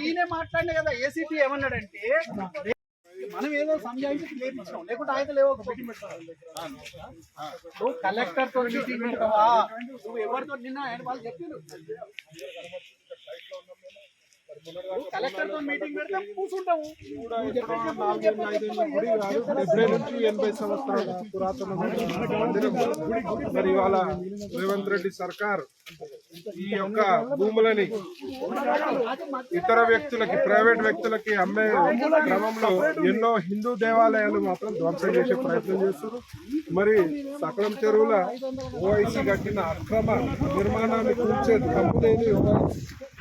ఈయనే మాట్లాడిన కదా ఏసీపీ ఏమన్నాడంటే మనం ఏదో సంజాయించి లేపించాం లేకుంటే ఆయన లేవో ఒక మీటింగ్ నువ్వు కలెక్టర్తో మీటింగ్ పెట్టవా నువ్వు ఎవరితో నిన్న ఆయన వాళ్ళు చెప్పారు కలెక్టర్తో మీటింగ్ పెడితే కూర్చుంటావు. నువ్వు చెప్పేది డెబ్బై నుంచి ఎనభై సంవత్సరాల పురాతన మందిరం మరి ఇవాళ రేవంత్ రెడ్డి సర్కార్ ఈ యొక్క భూములని ఇతర వ్యక్తులకి ప్రైవేట్ వ్యక్తులకి అమ్మే క్రమంలో ఎన్నో హిందూ దేవాలయాలు మాత్రం ధ్వంసం చేసే ప్రయత్నం చేస్తారు మరి సకలం చెరువుల ఓఐసీ కట్టిన అక్రమ నిర్మాణాన్ని కూల్చే కంపెనీ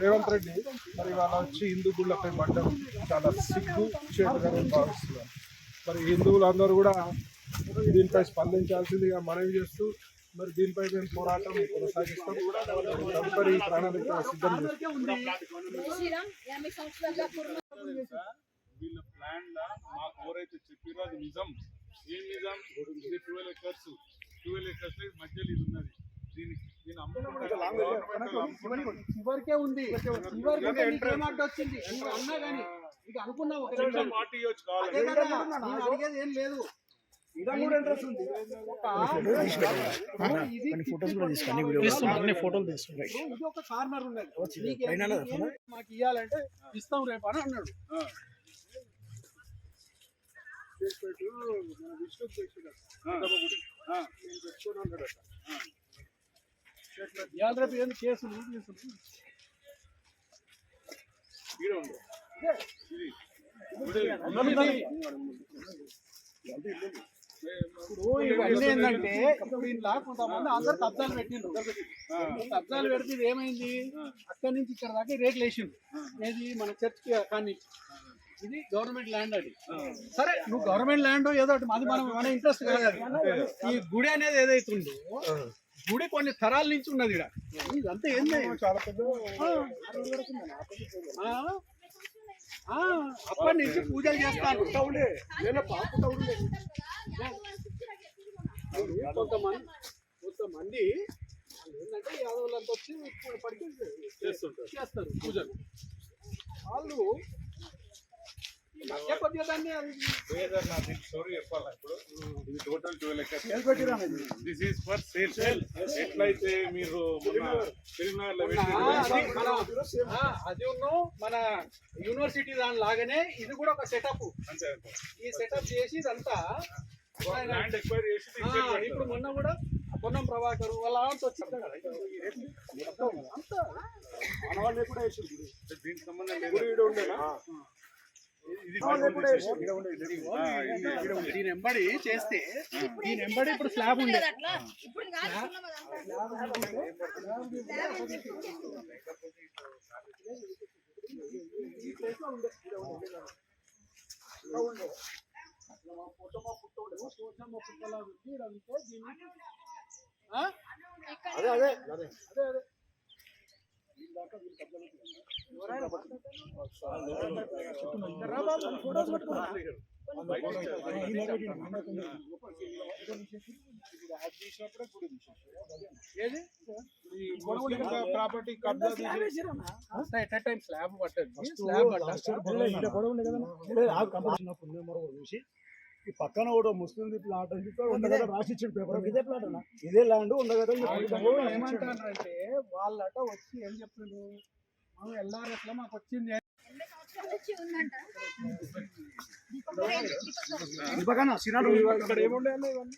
రేవంత్ రెడ్డి మరి వాళ్ళ వచ్చి హిందూ గుళ్ళపై పడ్డం చాలా సిగ్గు చేతుగా నేను భావిస్తున్నాను మరి హిందువులందరూ కూడా దీనిపై స్పందించాల్సిందిగా మనవి చేస్తూ మరి దీనిపై మేము పోరాటం కొనసాగిస్తాం. తదుపరి ప్రణాళిక సిద్ధం వీళ్ళ ప్లాన్ లా మాకు ఎవరైతే చెప్పారో అది నిజం. ఏం నిజం? ఇది ట్వెల్వ్ ఎకర్స్ ట్వెల్వ్ ఎకర్స్ మధ్యలో ఇది ఉన్నది. చివరికే ఉంది. వచ్చింది? అన్నా కానీ అనుకున్నావు అడిగేది ఏం లేదు. ఒక- ఇది అన్ని ఫోటోలు ఇది ఒక కార్నర్ ఉన్నది. నీకు ఏం- నీకేం మాకు ఇవ్వాలంటే ఇస్తాం రేపు అని అన్నాడు. ఇవాళ రేపు కేసులు? కేసులు ఉంది. ఇప్పుడు ఇవన్నీ ఏంటంటే ఇప్పుడు ఇంట్లో కొంతమంది అందరు కబ్జాలు పెట్టిండ్రు. కబ్జాలు పెడితే ఏమైంది? అక్కడి నుంచి ఇక్కడ దాకా ఈ రేకులు వేసిండ్రు. ఏది? మన చర్చ్ కానీ ఇది గవర్నమెంట్ ల్యాండ్ అది. సరే నువ్వు గవర్నమెంట్ ల్యాండ్ ఏదో ఒకటి అది మనం మన ఇంట్రెస్ట్ కాదు. ఈ గుడి అనేది ఏదైతే ఉందో గుడి కొన్ని తరాల నుంచి ఉన్నది ఇక్కడ ఇదంతా ఏంది? చాలా పెద్ద అప్పటి నుంచి పూజలు చేస్తాను. కొంతమంది కొంతమంది ఏంటంటే యాదవులంతా వచ్చి పడికి చేస్తారు పూజలు. వాళ్ళు ఇది total twelve this is for sale ఎట్లయితే మీరు అది పెట్టి మన అది మన యూనివర్సిటీ దాని లాగానే ఇది కూడా ఒక సెటప్ అంతే ఈ సెటప్ చేసి ఇదంతా ల్యాండ్ చేసి ఇప్పుడు మొన్న కూడా పొన్నం ప్రభాకర్ వాళ్ళ ఆంటీ వచ్చింది కదా అంతా దీనికి సంబంధం దీని ఎంబడి చేస్తే దీని ఎంబడి ఇప్పుడు స్లాబ్ ఉండే. ఆ? ఇక్కడ అదే అదే. ఏది ప్రాపర్టీ కబ్జా స్లాబ్ పట్టదు స్లాబ్ చూసి ఈ పక్కన కూడా ముస్లిం ప్లాట్ అని చెప్పి రాసి ఇచ్చిన పేపర్ ఇదే ప్లాట్ ఇదే ల్యాండ్ ఉండగద ఏమంటారంటే వాళ్ళట వచ్చి ఏం చెప్పిండు మనం ఎల్ఆర్ఎస్లో మాకు వచ్చింది. పక్కన సినాడు ఇక్కడ ఏముండే ఇవన్నీ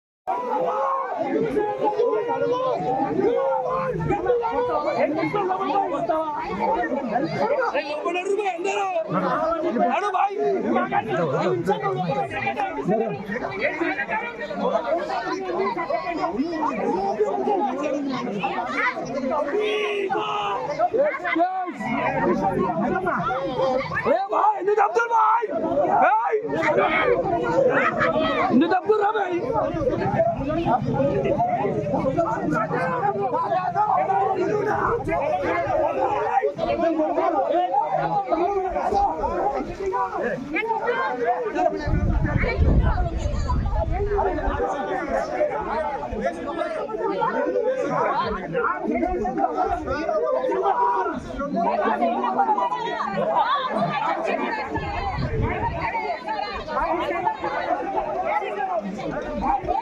ఇదే ఇదే ఇదే ఉంది కదా.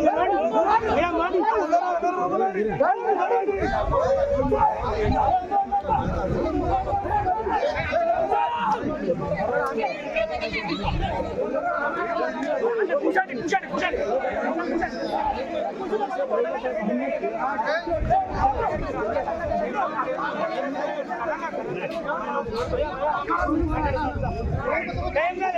అట్టున్నది ఉండి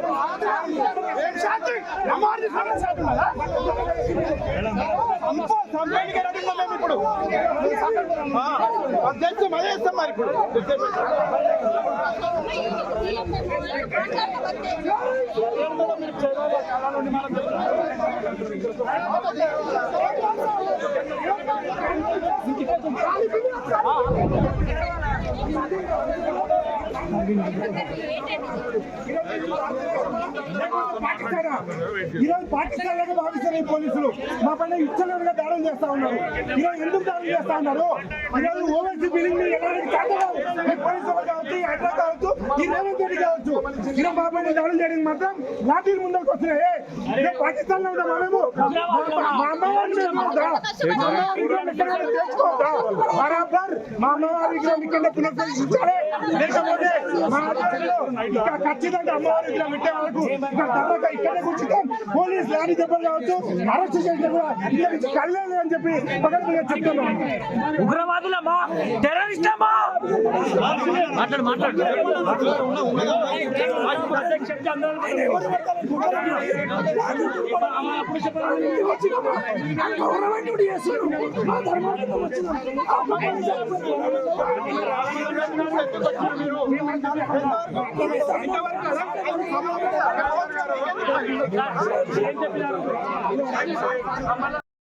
రాసి రాసి ఎందుకు ఇప్పుడు అధ్యక్ష మహేస్తాం మరి ఇప్పుడు ఈరోజు పాకిస్తాన్ భావిస్తారు ఈ పోలీసులు మా పైన ఇచ్చలుగా దాడులు చేస్తా ఉన్నారు. ఈరోజు ఎందుకు దాడులు చేస్తా ఉన్నారు? ఈరోజు ఓవైసీ బిల్డింగ్ని ఎలాంటి పోలీసులు కావచ్చు? ఈ కావచ్చు ఈ రేవంత్ రెడ్డి కావచ్చు. ఈరోజు మా పైన దాడులు చేయడానికి మాత్రం లాఠీలు ముందరకు వస్తున్నాయి. ఈరోజు పాకిస్తాన్లో ఉన్నాం మనము మా అమ్మవారి చేసుకోవద్దా? బరాబర్ మా అమ్మవారి విగ్రహం ఇక్కడ పునఃప్రతిష్ఠించాలి లేకపోతే మా ఆధ్వర్యంలో ఇక్కడ ఖచ్చితంగా అమ్మవారి విగ్రహం పెట్టే వరకు ఇక్కడ ఇక్కడే కూర్చుంటాం పోలీస్ లారీ దెబ్బలు కావచ్చు అరెస్ట్ చేసిన కూడా కళ్ళలేదు అని చెప్పి పగలగా చెప్తున్నాం ఉగ్రవాదులమా టెర్రరిస్టమా మాట్లాడు మాట్లాడు. గవర్నమెంట్ చేస్తున్నాడు మా ధర్మాన్ని వచ్చినాం ఏం చెప్పినారు